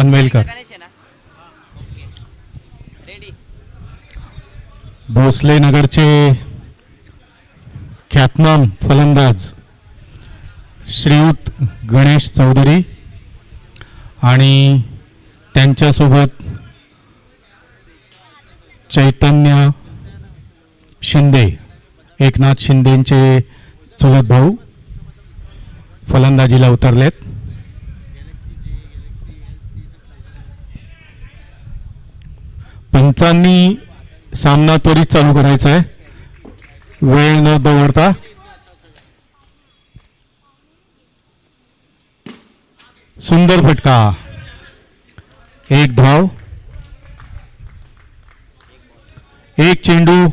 पनवेलकर भोसले नगरचे ख्यातनाम फलंदाज श्रीयुत गणेश चौधरी आणि त्यांच्यासोबत चैतन्य शिंदे एकनाथ शिंदेंचे चुलत भाऊ फलंदाजीला उतरलेत. पंचांनी सामना त्वरित चालू करायचा आहे. वेळ न दवडता. सुंदर फटका. एक धाव. एक चेंडू.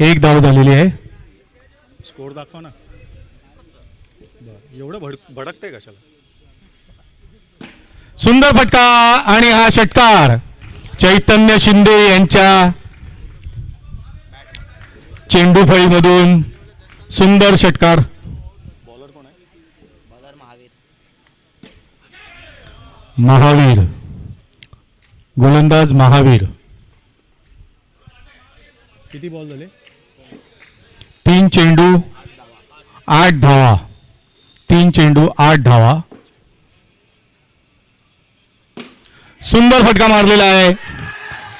एक धाव झालेली आहे. स्कोर दाखवा ना. एवढं भड भडकते कशाला? सुंदर फटका आणि हा षटकार. चैतन्य शिंदे यांच्या चेंडू फळीमधून सुंदर षटकार. बॉलर कोण आहे बॉलर महावीर महावीर. गोलंदाज महावीर. किती बॉल झाले? तीन चेंडू आठ धावा. तीन चेंडू आठ धावा. सुंदर फटका मारलेला आहे.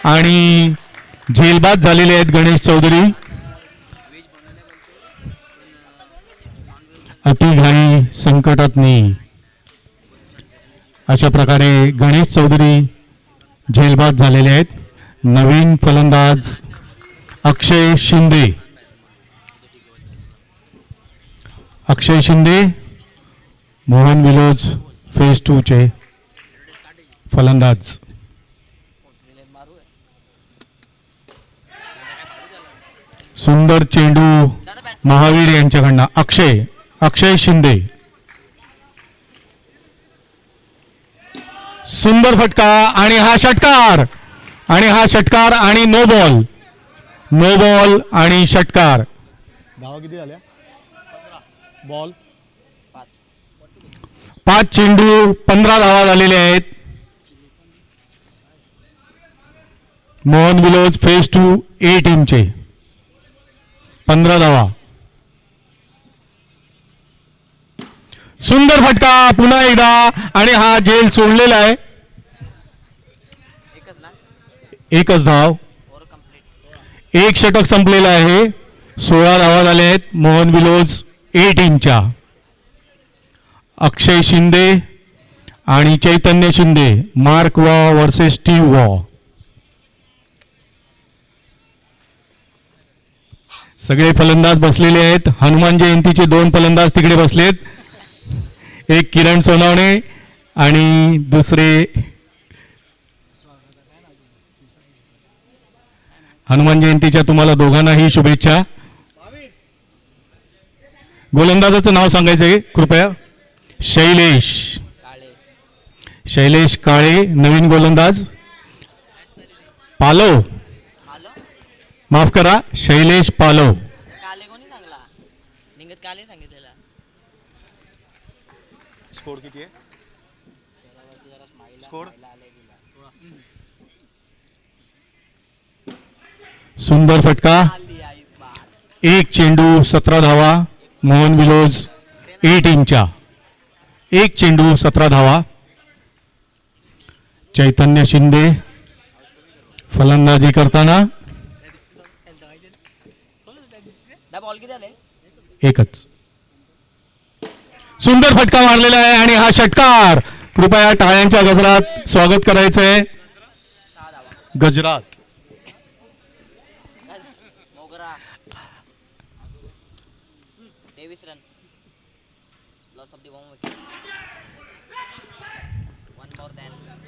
आणि झेलबाद झालेले आहेत गणेश चौधरी. अतिघाई संकटात नाही अशा प्रकारे गणेश चौधरी झेलबाद झालेले आहेत. नवीन फलंदाज अक्षय शिंदे. अक्षय शिंदे मोहन विलोज फेज टूचे फलंदाज. सुंदर चेंडू महावीर यांच्याकडनं. अक्षय अक्षय शिंदे. सुंदर फटका आणि हा षटकार. आणि हा षटकार आणि नो बॉल नो बॉल आणि षटकार. धावा किती झाल्या? बॉल पाच पाच चेंडू पंधरा धावा झालेले आहेत. Mohan willows phase two A टीमचे पंधरा धावा. सुंदर फटका पुन्हा एकदा आणि हा जेल सोडलेला आहे. एकच धाव. एक षटक संपलेला आहे. सोळा धावा झाल्या आहेत मोहन विलोज ए टीमच्या अक्षय शिंदे आणि Chaitanya Shinde Mark Waugh versus T Waugh. सगळे फलंदाज बसलेले आहेत. हनुमान जयंतीचे दोन फलंदाज तिकडे बसलेत. एक किरण सोनावणे आणि दुसरे हनुमान जयंतीच्या तुम्हाला दोघांनाही शुभेच्छा. गोलंदाजाचं नाव सांगायचं आहे. कृपया. शैलेश. शैलेश काळे नवीन गोलंदाज. पालव. माफ करा शैलेश पालव. काले कोणी सांगला? निघत काले सांगितलेला. स्कोर किती आहे? स्कोर? सुंदर फटका. एक चेंडू सतरा धावा मोहन विलोज ए टीमच्या एक चेंडू सतरा धावा. चैतन्य शिंदे फलंदाजी करताना दा बॉल किती आले एकच. सुंदर फटका मारलेला आहे आणि हा षटकार. कृपया टाळ्यांच्या गजरात स्वागत करायचं आहे सहा धावा गजरात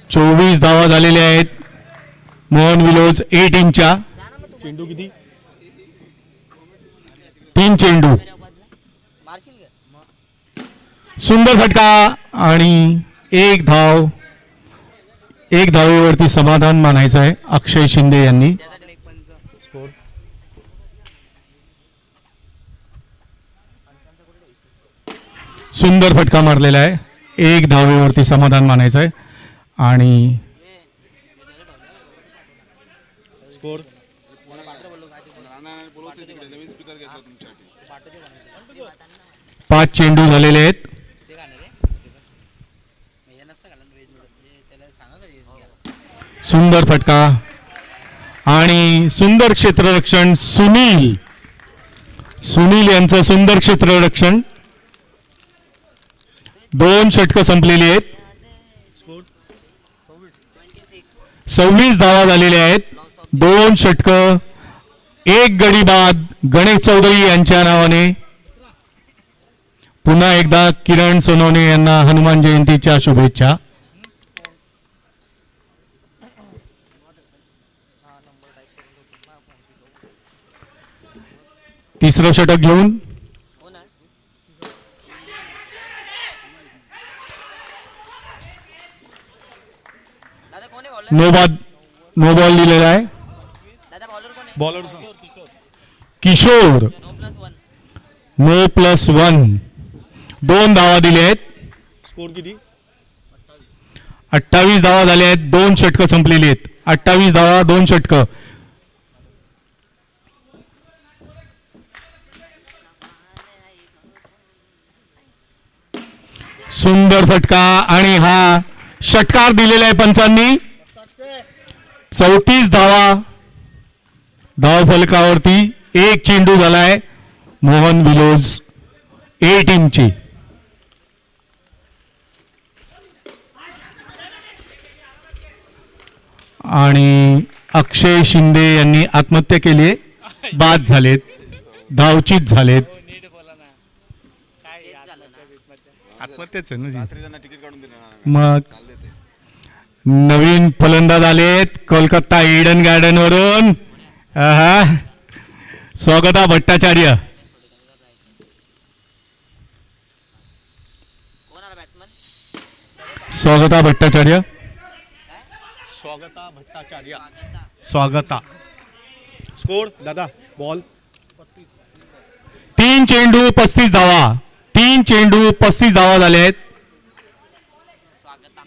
चोवीस धावा झालेल्या आहेत. मोहन विलोज ए टीमच्या चेंडू किती? तीन चेंडू. सुंदर फटका आणि एक धाव एक धावेवरती समाधान मानायचं आहे अक्षय शिंदे यांनी. सुंदर फटका मारलेला आहे. एक धावेवरती समाधान मानायचं आहे. आणि स्कोर. पाच चेंडू झालेले आहेत. सुंदर फटका. आणि सुंदर क्षेत्ररक्षण सुनील. सुनील यांचं सुंदर क्षेत्ररक्षण. दोन षटकं संपलेली आहेत. सव्वीस धावा झालेल्या आहेत. दोन षटकं. एक गडी बाद गणेश चौधरी यांच्या नावाने. पुन्हा एकदा किरण सोनवणे यांना हनुमान जयंतीच्या शुभेच्छा. तिसरं षटक घेऊन. ना बाद नो बॉल दिलेला आहे. बॉलर कोण आहे? Bowler Kishore. No plus one. दोन धावा दिल्या आहेत. स्कोर किती? अठ्ठावीस धावा झाल्या आहेत दोन षटकं संपलेली आहेत. अठ्ठावीस धावा दोन षटकं. सुंदर फटका आणि हा षटकार दिलेला आहे पंचांनी. चौतीस धावा. धाव फलकावरती एक चेंडू झालाय मोहन विलोज ए टीमची. आणि अक्षय शिंदे यांनी आत्महत्या केली आहे. बाद झालेत. धावचित झालेत. आत्महत्याच आहे ना मग नवीन फलंदाज आलेत कोलकाता ईडन गार्डन वरून. आहा. स्वागता भट्टाचार्य. स्वागता भट्टाचार्य. स्वागता भट्टाचार्य स्वागता। स्कोर दादा बॉल। तीन चेंडू पस्तीस धावा। तीन चेंडू पस्तीस धावा झाले आहेत स्वागता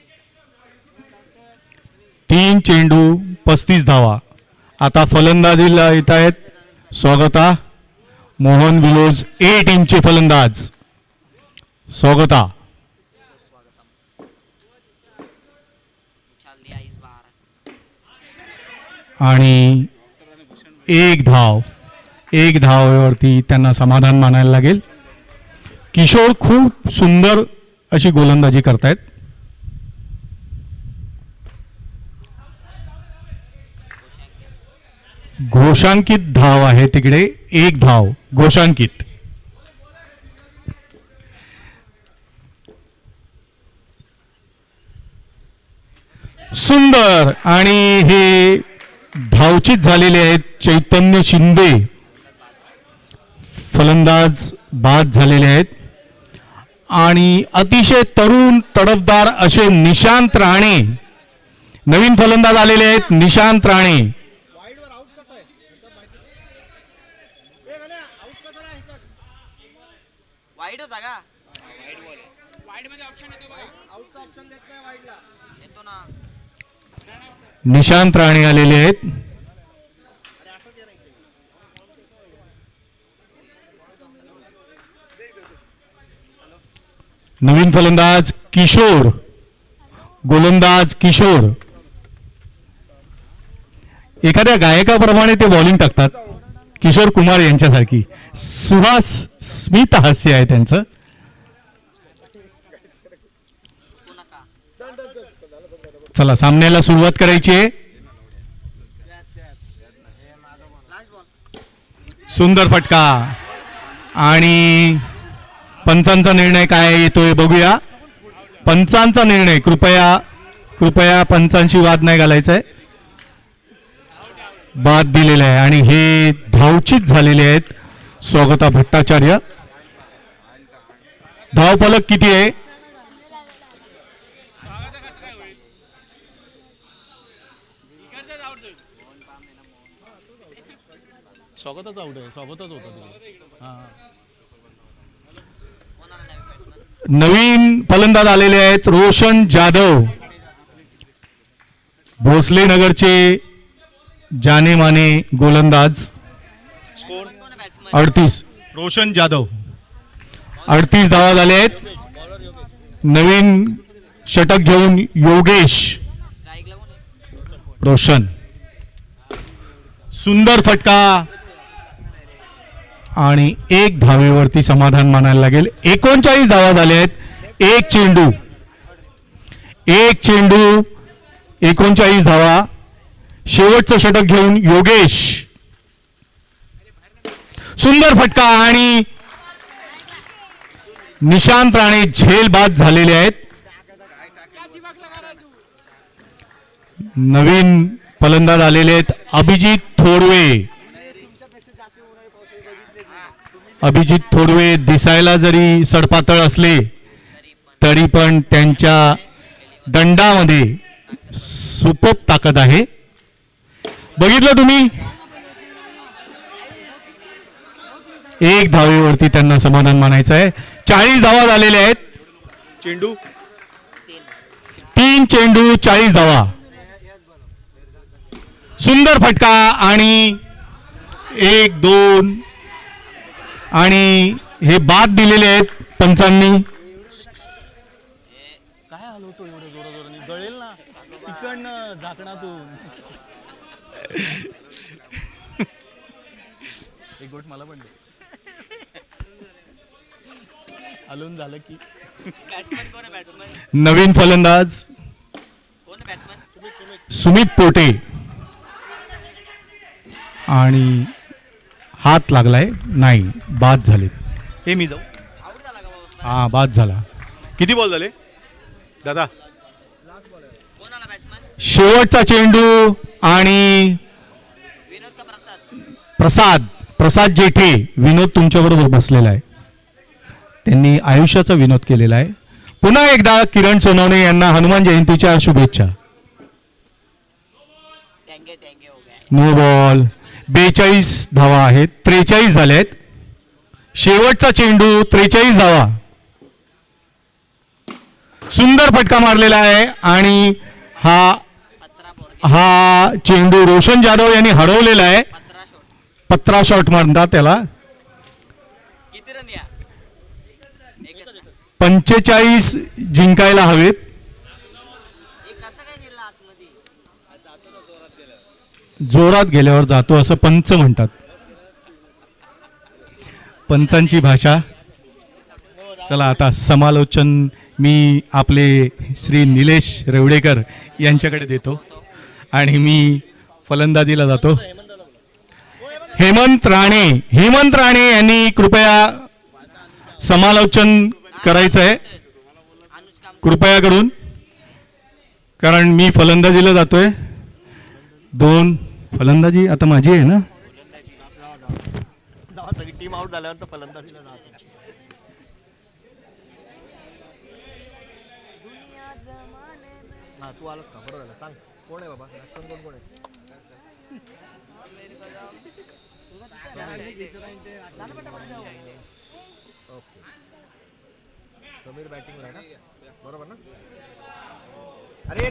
तीन चेंडू पस्तीस धावा। आता फलंदाजीला येत आहेत. स्वागता. मोहन विलोज ए टीमचे फलंदाज. स्वागता. आणि एक धाव एक धावेवरती त्यांना समाधान मानायला लागेल. किशोर खूप सुंदर अशी गोलंदाजी करतायत. घोषांकित धाव आहे तिकडे एक धाव घोषांकित. सुंदर आणि हे धावचित झालेले आहेत चैतन्य शिंदे. फलंदाज बाद झालेले आहेत. आणि अतिशय तरुण तडफदार असे निशांत राणे. नवीन फलंदाज आलेले आहेत निशांत राणे. वाईट होता का? येतो ना. निशांत राणे आलेले आहेत. नवीन फलंदाज किशोर. गोलंदाज किशोर. एखाद्या गायकाप्रमाणे ते बॉलिंग टाकतात. किशोर कुमार यांच्यासारखी. सुहास स्मित हास्य आहे त्यांचं. चला सामन्याला सुरुवात करायची आहे. सुंदर फटका. आणि पंचांचा निर्णय काय येतोय बघूया. पंचांचा निर्णय. कृपया कृपया पंचांशी वाद नाही घालायचा आहे बाद दिलेला आहे आणि हे धावचित झालेले आहेत स्वागता भट्टाचार्य. धावफलक किती आहे? स्वागतच आवड आहे स्वागतच होतं नवीन फलंदाज आलेले आहेत रोशन जाधव. भोसले नगरचे जाने माने गोलंदाज. स्कोर अडतीस. रोशन जाधव. अडतीस धावा झाले आहेत. नवीन षटक घेऊन योगेश. रोशन. सुंदर फटका. आणि एक धावेवरती समाधान मानायला लागेल. एकोणचाळीस धावा झाल्या आहेत. एक चेंडू. एक चेंडू. एकोणचाळीस धावा. शेवटचं षटक घेऊन योगेश. सुंदर फटका आणि निशांत राणे झेल बाद झालेले आहेत. नवीन फलंदाज आलेले आहेत अभिजित थोडवे अभिजित थोडवे दिसायला जरी सडपातळ असले तरी पण त्यांच्या दंडामध्ये सुपप ताकद आहे. बघितलं तुम्ही? एक धावेवरती त्यांना समाधान मानायचं आहे. चाळीस धावा झालेल्या आहेत. चेंडू? तीन चेंडू चाळीस धावा. सुंदर फटका आणि एक दोन आणि हे बाद दिलेले आहेत पंचांनी. काय एवढं गळेल ना. इकडनं झाकणातून. एक गोट मला पण दे. हलवून झालं की. नवीन फलंदाज. सुमित पोटे. आणि हात लागलाय? नाही. बाद झाले हे मी जाऊ. हा बाद झाला. किती बॉल झाले? दादा. शेवटचा चेंडू आणि प्रसाद. प्रसाद प्रसाद जेठे. विनोद तुमच्याबरोबर बसलेला आहे. त्यांनी आयुष्याचा विनोद केलेला आहे. पुन्हा एकदा किरण सोनवणे यांना हनुमान जयंतीच्या शुभेच्छा. हो नो बॉल बेचाळीस धावा आहेत त्रेचाळीस झाले आहेत शेवटचा चेंडू त्रेचाळीस धावा. सुंदर फटका मारलेला आहे आणि हा हा चेंडू रोशन जाधव यांनी हरवलेला आहे. पत्रा शॉट म्हणतात त्याला. पंचेचाळीस जिंकायला हवेत एक कसं काय दिला आतमध्ये जोरात गेल्यावर जातो असं पंच म्हणतात. पंचांची भाषा. चला आता समालोचन मी आपले श्री निलेश रेवडेकर यांच्याकडे देतो. आणि मी फलंदाजीला जातो. हेमंत राणे हेमंत राणे यांनी कृपया समालोचन करायचं आहे कृपया करून. कारण मी फलंदाजीला जातोय. दोन फलंदाजी आता माझी आहे ना? सगळी टीम आउट झाल्यानंतर फलंदाजीला हा तू आलास का? बरोबर सांग. कोण आहे बाबा? बॅट्समन कोण कोण आहे? ओके समीर बॅटिंगवर आहे ना? बरोबर ना? अरे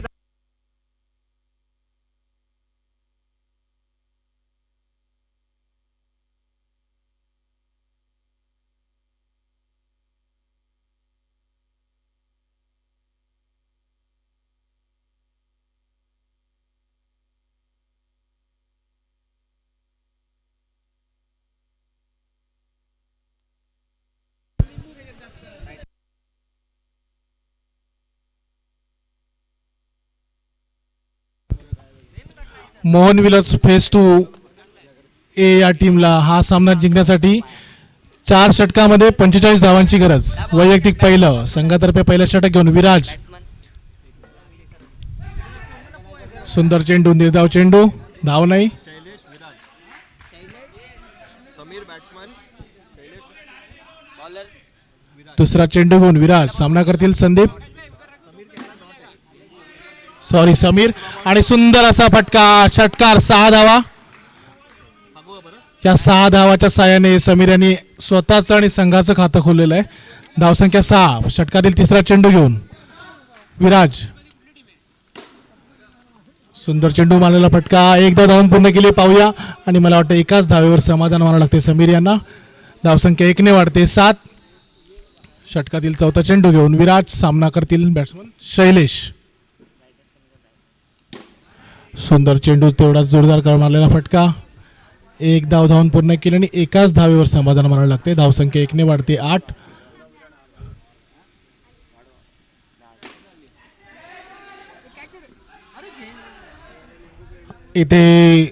Mohan willows phase two A या टीमला हा सामना जिंकण्यासाठी चार षटकामध्ये पंचेचाळीस धावांची गरज. वैयक्तिक पहिलं संघातर्फे पहिलं षटक घेऊन विराज. सुंदर चेंडू निर्धाव चेंडू. धाव नाही. दुसरा चेंडू घेऊन विराज. सामना करतील संदीप. सॉरी समीर आणि सुंदर असा फटका षटकार सहा धावा. या सहा धावाच्या साहाय्याने समीर यांनी स्वतःचं आणि संघाचं खातं खोललेलं आहे. धावसंख्या सहा षटकातील तिसरा चेंडू घेऊन. विराज. सुंदर चेंडू मारलेला फटका. एकदा धावून पूर्ण केली पाहूया. आणि मला वाटतं एकाच धावेवर समाधान मानावं लागते समीर यांना. धावसंख्या एकने वाढते सात. षटकातील चौथा चेंडू घेऊन विराज सामना करतील बॅट्समन शैलेश. सुंदर चेंडू तेवढाच जोरदार करमारलेला फटका. एक धाव धावून पूर्ण केली आणि एकाच धावेवर समाधान मानावं लागते. धावसंख्या एकने वाढते आठ. इथे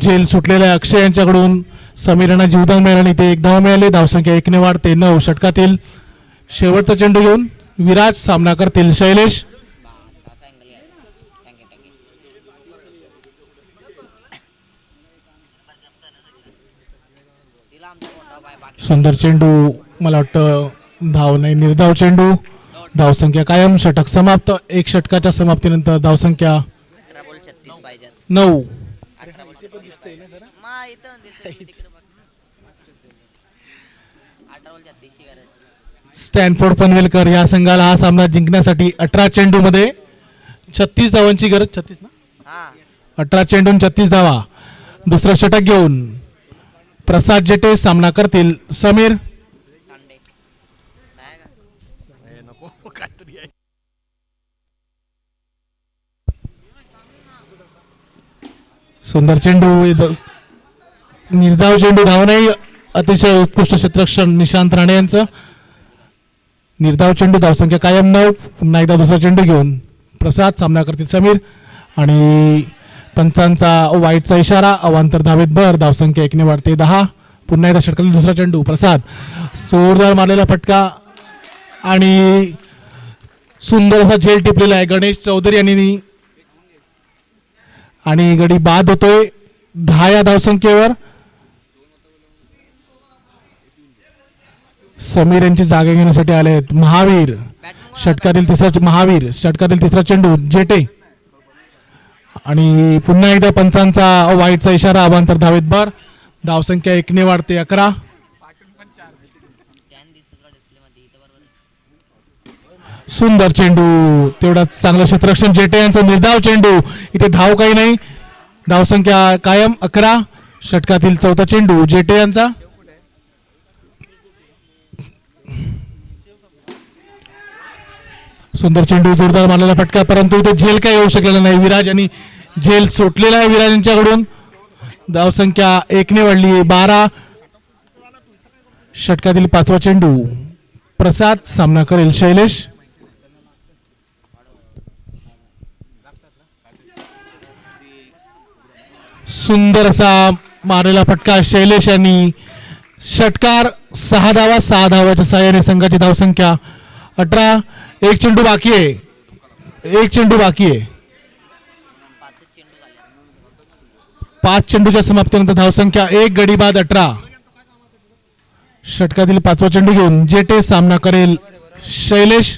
जेल सुटलेल्या अक्षय यांच्याकडून. समीर यांना जीवदान मिळालं आणि इथे एक धाव मिळाली. धावसंख्या एकने वाढते नऊ षटकातील. शेवटचा चेंडू घेऊन विराज सामना करतील शैलेश. सुंदर चेंडू मला वाटतं धाव नाही निर्धाव चेंडू. धावसंख्या कायम षटक समाप्त. एक षटकाच्या समाप्तीनंतर धावसंख्या नऊ. स्टॅनफोर्ड पनवेलकर या संघाला हा सामना जिंकण्यासाठी अठरा चेंडू मध्ये छत्तीस धावांची गरज. छत्तीस ना? हा. अठरा चेंडून छत्तीस धावा. दुसरं षटक घेऊन प्रसाद जेटे सामना करतील. समीर? सुंदर चेंडू निर्धाव चेंडू धाव अतिशय उत्कृष्ट क्षेत्रक्षण निशांत राणे यांचं. निर्धाव चेंडू धावसंख्या कायम नऊ. पुन्हा एकदा दुसरा चेंडू घेऊन प्रसाद सामना करतील समीर. आणि पंचांचा वाईटचा इशारा अवांतर धावेत भर धावसंख्या एकने वाढते दहा. पुन्हा एकदा षटकातील दुसरा चेंडू प्रसाद. जोरदार मारलेला फटका आणि सुंदर असा झेल टिपलेला आहे. गणेश चौधरी यांनी आणि गडी बाद होतोय. दहा या धावसंख्येवर समीर यांची जागा घेण्यासाठी आले आहेत महावीर. षटकातील तिसरा महावीर षटकातील तिसरा चेंडू जेटे. आणि पुन्हा एकदा पंचांचा वाईटचा इशारा अभांतर धावेत भर धावसंख्या एकने वाढते अकरा. सुंदर चेंडू तेवढाच चांगलं क्षेत्ररक्षण जेटे यांचं निर्धाव चेंडू. इथे धाव काही नाही. धावसंख्या कायम अकरा. षटकातील चौथा चेंडू जेटे यांचा. सुंदर चेंडू जोरदार मारलेला फटका परंतु इथे जेल काय येऊ शकलेला नाही. विराज आणि झेल सुटलेला आहे विराज यांच्याकडून धावसंख्या एकने वाढली बारा. षटकातील पाचवा चेंडू प्रसाद सामना करेल शैलेश. सुंदर असा मारलेला फटका शैलेश यांनी. षटकार सहा धावा सहा धावाच्या सहाय्याने संघाची धावसंख्या अठरा. एक चेंडू बाकी आहे. एक चेंडू बाकी आहे पाचच चेंडू झाले पाच चेंडूच्या समाप्तीनंतर धावसंख्या एक गडी बाद अठरा. षटकातील पाचवा चेंडू घेऊन जेटे सामना करेल शैलेश.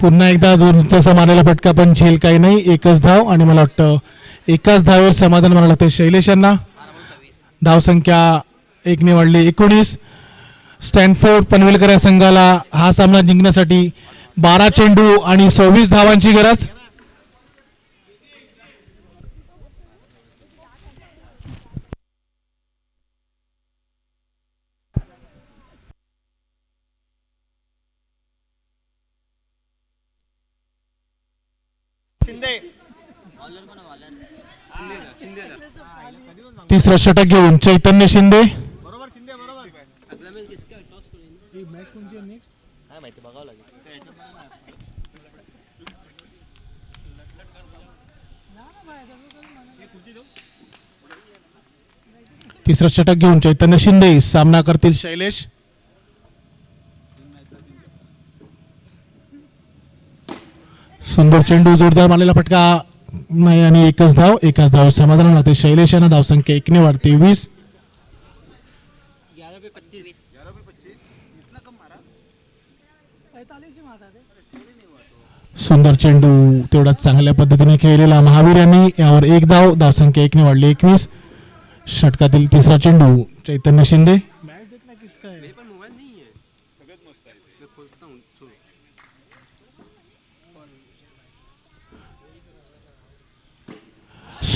पुन्हा एकदा जो तसा फटका पण झेल काही नाही. एकच धाव आणि मला वाटतं एकाच धावेवर समाधान मानावं लागते शैलेश यांना. धावसंख्या एकने वाढली एकोणीस. स्टॅनफोर्ड पनवेलकर या संघाला हा सामना जिंकण्यासाठी बारा चेंडू आणि सव्वीस धावांची गरज. तिसरं षटक घेऊन चैतन्य शिंदे. तिसरं षटक घेऊन चैतन्य शिंदे. सामना करतील शैलेश. सुंदर चेंडू जोरदार मारलेला फटका. नाही आणि एकच धाव एकाच धाव. समाधान राहते. शैलेश यांना धावसंख्या एकने वाढते. वीस. सुंदर चेंडू तेवढा चांगल्या पद्धतीने खेळलेला महावीर यांनी. यावर एक धाव धावसंख्या एकने वाढली. एकवीस. षटकातील तिसरा चेंडू चैतन्य शिंदे.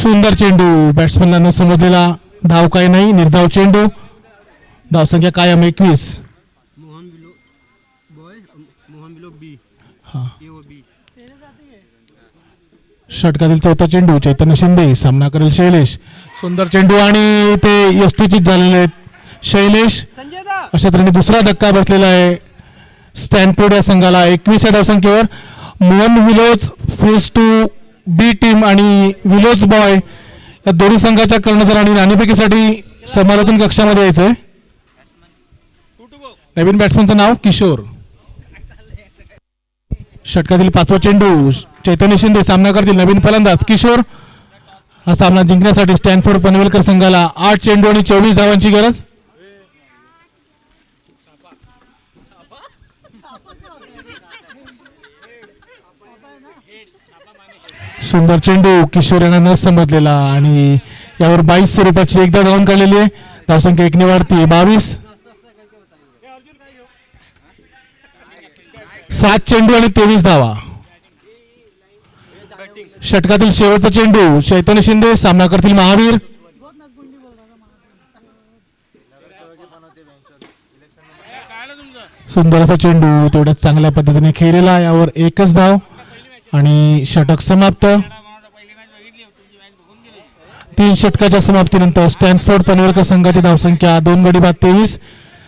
सुंदर चेंडू. बॅट्समॅनला न समजलेला धाव काही नाही निर्धाव चेंडू. धावसंख्या कायम एकवीस. मोहन मोहन बी बी षटकातील चौथा चेंडू चैतन्य शिंदे. सामना करेल शैलेश. सुंदर चेंडू आणि ते यष्टीचित झालेले आहेत. शैलेश अशा तऱ्हेने दुसरा धक्का बसलेला आहे. स्टॅनफोर्ड या संघाला एकवीस या धावसंख्येवर. Mohan Willows face to B team आणि विलोज बॉय या दोन्ही संघाच्या कर्णधार आणि नाणेफेकीसाठी समालोचन कक्षामध्ये यायचंय. नवीन बॅट्समनचं नाव किशोर. षटकातील पाचवा चेंडू चैतन्य शिंदे सामना करतील नवीन फलंदाज किशोर. हा सामना जिंकण्यासाठी स्टॅनफोर्ड पनवेलकर संघाला आठ चेंडू आणि चोवीस धावांची गरज. सुंदर चेंडू किशोर यांना न समजलेला आणि यावर बावीस स्वरूपाची एकदा धावून काढलेली आहे. धावसंख्या एकने वाढती बावीस. सात चेंडू आणि तेवीस धावा. षटकातील शेवटचा चेंडू चैतन्य शिंदे सामना करतील महावीर. सुंदर असा चेंडू तेवढ्याच चांगल्या पद्धतीने खेळलेला यावर एकच धाव. आणि षटक समाप्त. तीन षटकाच्या समाप्तीनंतर स्टॅनफोर्ड पनवेलकर संघाची धावसंख्या दोन गडी बाद तेवीस.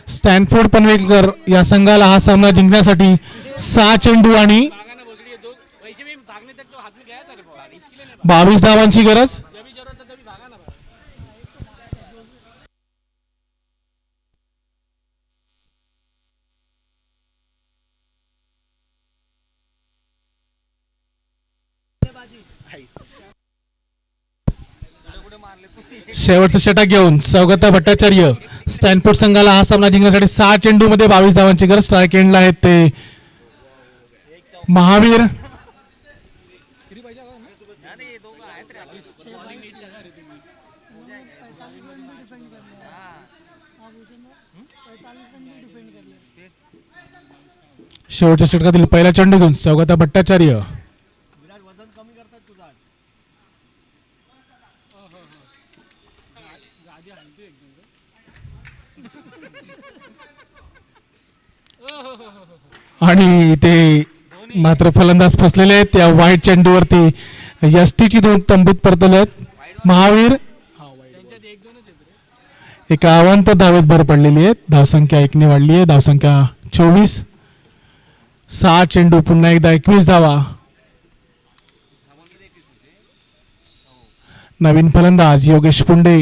स्टॅनफोर्ड पनवेलकर या संघाला हा सामना जिंकण्यासाठी सहा चेंडू आणि बावीस धावांची गरज. शेवटचा षटक घेऊन सौगता भट्टाचार्य स्टॅनफोर्ड संघाला हा सामना जिंकण्यासाठी सहा चेंडू मध्ये बावीस धावांची गरज स्ट्राईक एंडला आहेत ते. महावीर. शेवटच्या षटकातील पहिला चेंडू घेऊन सौगता भट्टाचार्य. आणि ते मात्र फलंदाज फसलेले आहेत. त्या वाईट चेंडूवरती यष्टीची दोन तंबूत परतले आहेत. महावीर एका अवांत धावेत भर पडलेली आहे धावसंख्या एकने वाढली आहे. धावसंख्या चोवीस. सहा चेंडू पुन्हा एकदा एकवीस धावा. नवीन फलंदाज योगेश पुंडे.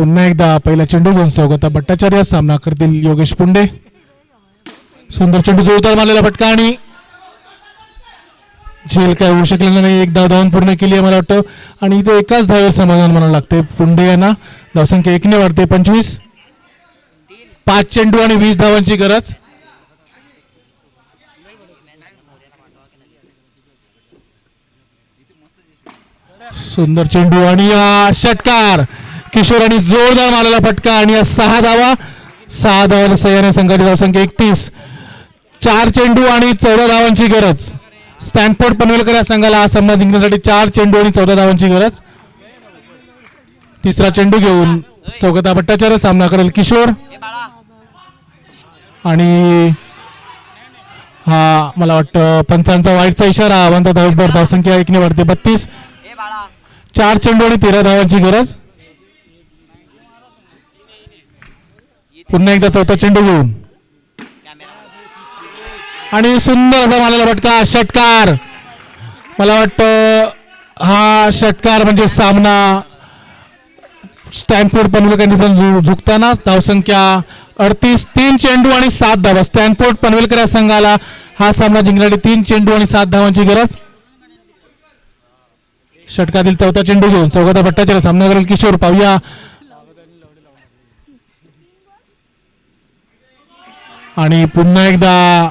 पुन्हा एकदा पहिला चेंडू घेऊन सौगता भट्टाचार्य सामना करतील योगेश पुंडे. सुंदर चेंडू जोरदार मारलेला फटका आणि झेल काय होऊ शकलेलं नाही. एक धाव धावून पूर्ण केली आहे मला वाटतं. आणि इथे एकाच धावेवर समाधान म्हणावं लागते. पुंडे यांना धावसंख्या एकने वाढते पंचवीस. पाच चेंडू आणि वीस धावांची गरज. सुंदर चेंडू आणि षटकार. किशोर आणि जोरदार मारलेला फटका आणि या सहा धावा. सहा धावाला सह्याने संघाची धावसंख्या एकतीस. चार चेंडू आणि चौदा धावांची गरज. स्टॅनफोर्ड पनवेलकर या संघाला हा सामना जिंकण्यासाठी चार चेंडू आणि चौदा धावांची गरज. तिसरा चेंडू घेऊन सौगता भट्टाचार्य सामना करेल किशोर. आणि हा मला वाटतं पंचांचा वाईटचा इशारा. धावसंख्या एकने वाढते बत्तीस. चार चेंडू आणि तेरा धावांची गरज. पुन्हा एकदा चौथा चेंडू घेऊन. आणि सुंदर असा मारलेला फटका षटकार. मला वाटतं हा षटकार म्हणजे सामना स्टॅनफोर्ड पनवेल झुकताना धावसंख्या अडतीस तीन चेंडू आणि सात धावा. स्टॅनफोर्ड पनवेलकर या संघाला हा सामना जिंकण्यासाठी तीन चेंडू आणि सात धावांची गरज. षटकातील चौथा चेंडू घेऊन चौघाता भट्टाचार्य सामना करेल किशोर. पाहूया आणि पुन्हा एकदा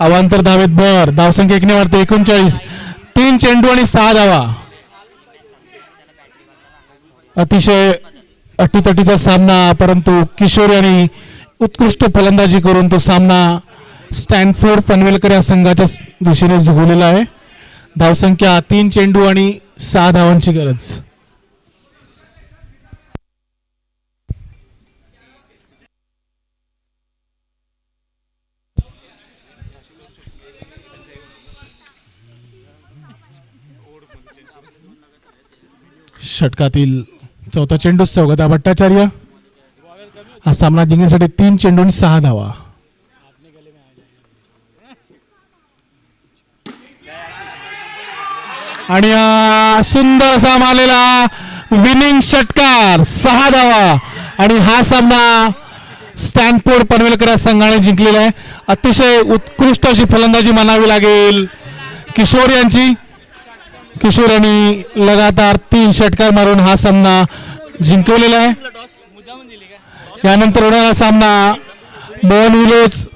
अवांतर धावेत भर. धावसंख्या एकने वाढते एकोणचाळीस. तीन चेंडू आणि सहा धावा. अतिशय अटीतटीचा सामना परंतु किशोर यांनी उत्कृष्ट फलंदाजी करून तो सामना स्टॅनफोर्ड पनवेलकर या संघाच्या दिशेने झुगवलेला आहे. धावसंख्या तीन चेंडू आणि सहा धावांची गरज. षटकातील चौथा चेंडू सौगता भट्टाचार्य हा सामना जिंकण्यासाठी तीन चेंडू आणि सहा धावा. आणि सुंदर असा मारलेला विनिंग षटकार सहा धावा. आणि हा सामना स्टॅनफोर्ड पनवेलकर संघाने जिंकलेला आहे. अतिशय उत्कृष्ट अशी फलंदाजी म्हणावी लागेल किशोर यांची. किशोर यांनी लगातार तीन षटकार मारून हा सामना जिंकवलेला आहे. यानंतर होणारा सामना मोहन विलोज